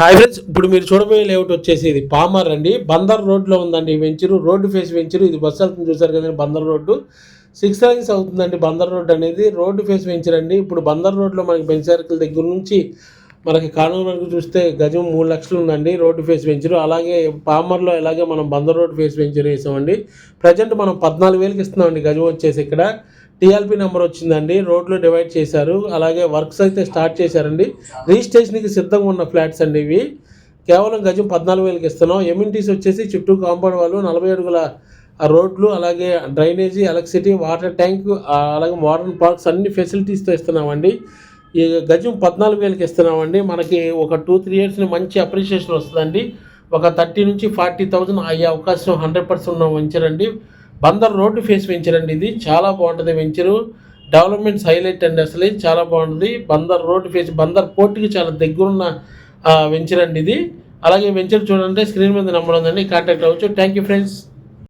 Hi friends ఇప్పుడు మీరు చూడబోయే లేఅవుట్ వచ్చేసి ఇది పామర్ అండి. బందర్ రోడ్లో ఉందండి ఈ వెంచరు రోడ్డు ఫేస్ వెంచరు. ఇది బస్సు వెళ్తుంది చూసారు కదండి బందర్ రోడ్డు. సిక్స్ లైన్స్ అవుతుందండి బందర్ రోడ్ అనేది. రోడ్డు ఫేస్ వెంచర్ అండి ఇప్పుడు బందర్ రోడ్లో మనకి బెంచ్ సర్కిల్ దగ్గర నుంచి మనకి కానూరు వరకు చూస్తే గజం మూడు లక్షలు ఉందండి రోడ్డు ఫేస్ వెంచరు అలాగే పామర్లో అలాగే మనం బందర్ రోడ్డు ఫేస్ వెంచర్ వేసామండి. ప్రజెంట్ మనం పద్నాలుగు వేలకి ఇస్తున్నామండి గజం వచ్చేసి ఇక్కడ. టీఎల్పీ నెంబర్ వచ్చిందండి రోడ్లు డివైడ్ చేశారు. అలాగే వర్క్స్ అయితే స్టార్ట్ చేశారండి. రిజిస్ట్రేషన్కి సిద్ధంగా ఉన్న ఫ్లాట్స్ అండి ఇవి. కేవలం గజం పద్నాలుగు వేలకి ఇస్తున్నాం. ఎమ్యూనిటీస్ వచ్చేసి చుట్టూ కాంపౌండ్ వాళ్ళు నలభై అడుగుల రోడ్లు అలాగే డ్రైనేజీ ఎలక్ట్రిసిటీ వాటర్ ట్యాంక్ అలాగే మోడర్న్ పార్క్స్ అన్ని ఫెసిలిటీస్తో ఇస్తున్నామండి. ఈ గజం పద్నాలుగు వేలకి ఇస్తున్నామండి. మనకి ఒక టూ త్రీ ఇయర్స్ని మంచి అప్రిషియేషన్ వస్తుందండి. ఒక థర్టీ నుంచి ఫార్టీ థౌజండ్ అయ్యే అవకాశం హండ్రెడ్ పర్సెంట్ ఉన్న వెంచర్ అండి బందర్ రోడ్డు ఫేస్ వెంచర్ అండి ఇది. చాలా బాగుంటుంది వెంచరు. డెవలప్మెంట్స్ హైలైట్ అండి అసలు. చాలా బాగుంటుంది. బందర్ రోడ్డు ఫేస్ బందర్ పోర్టుకి చాలా దగ్గరున్న వెంచర్ అండి ఇది. అలాగే వెంచర్ చూడండి స్క్రీన్ మీద నెంబర్ ఉందండి. కాంటాక్ట్ అవ్వచ్చు. Thank you friends